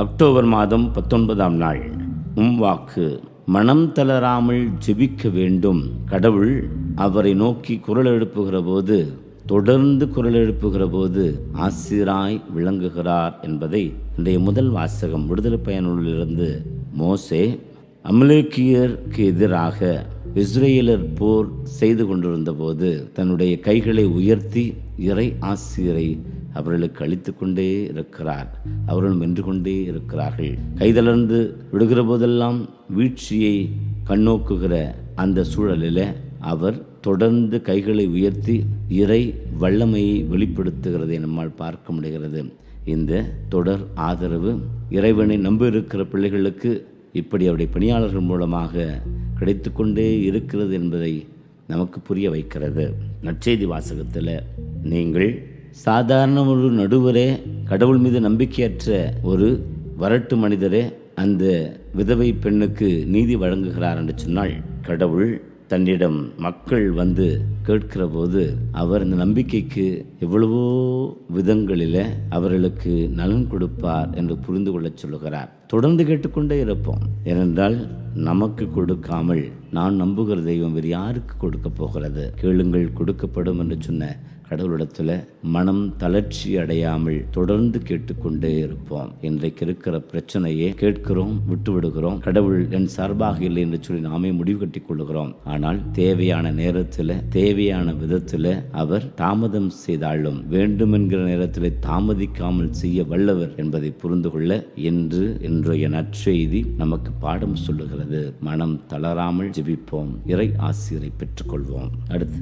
October மாதம் பத்தொன்பதாம் நாள். உம் வாக்கு மனம் தளராமல் ஜெபிக்க வேண்டும். கடவுள் அவரை நோக்கி குரல் எழுப்புகிற போது தொடர்ந்து குரல் எழுப்புகிற போது ஆசிராய் விளங்குகிறார் என்பதை இன்றைய முதல் வாசகம் விடுதலை பயனுள்ளிருந்து மோசே அமலேக்கியருக்கு எதிராக இஸ்ரேலர் போர் செய்து கொண்டிருந்த போது தன்னுடைய கைகளை உயர்த்தி இறை ஆசிரியரை அவர்களுக்கு அளித்து கொண்டே இருக்கிறார். அவர்கள் வென்று கொண்டே இருக்கிறார்கள். கைதளர்ந்து விடுகிற போதெல்லாம் வீழ்ச்சியை கண்ணோக்குகிற அந்த சூழலில் அவர் தொடர்ந்து கைகளை உயர்த்தி இறை வல்லமையை வெளிப்படுத்துகிறதை நம்மால் பார்க்க முடிகிறது. இந்த தொடர் ஆதரவு இறைவனை நம்பியிருக்கிற பிள்ளைகளுக்கு இப்படி அவருடைய பணியாளர்கள் மூலமாக கிடைத்து கொண்டே இருக்கிறது என்பதை நமக்கு புரிய வைக்கிறது. நற்செய்தி வாசகத்தில் நீங்கள் சாதாரண ஒரு நடுவரே கடவுள் மீது நம்பிக்கையற்ற ஒரு வரட்டு மனிதரே அந்த விதவை பெண்ணுக்கு நீதி வழங்குகிறார் என்று சொன்னால் கடவுள் தன்னிடம் மக்கள் வந்து கேட்கிற போது அவர் இந்த நம்பிக்கைக்கு எவ்வளவோ விதங்களில் அவர்களுக்கு நலன் கொடுப்பார் என்று புரிந்து கொள்ளச் சொல்லுகிறார். தொடர்ந்து கேட்டுக்கொண்டே இருப்போம். ஏனென்றால் நமக்கு கொடுக்காமல் நான் நம்புகிற தெய்வம் வேறு யாருக்கு கொடுக்க போகிறது? கேளுங்கள் கொடுக்கப்படும் என்று சொன்ன கடவுளிடத்தில் மனம் தளர்ச்சி அடையாமல் தொடர்ந்து கேட்டுக்கொண்டே இருப்போம். இன்றைக்கு இருக்கிற பிரச்சனையை கேட்கிறோம் விட்டு விடுகிறோம் கடவுள் என் சார்பாக இல்லை என்று சொல்லி நாமே முடிவு கட்டி கொள்ளுகிறோம். ஆனால் தேவையான நேரத்தில் தேவையான விதத்தில் அவர் தாமதம் செய்தாலும் வேண்டும் என்கிற நேரத்தில் தாமதிக்காமல் செய்ய வல்லவர் என்பதை புரிந்து கொள்ள என்று இன்றைய நற்செய்தி நமக்கு பாடம் சொல்லுகிறது. மனம் தளராமல் ஜெபிப்போம் இறை ஆசிரியரை பெற்றுக்கொள்வோம். அடுத்து.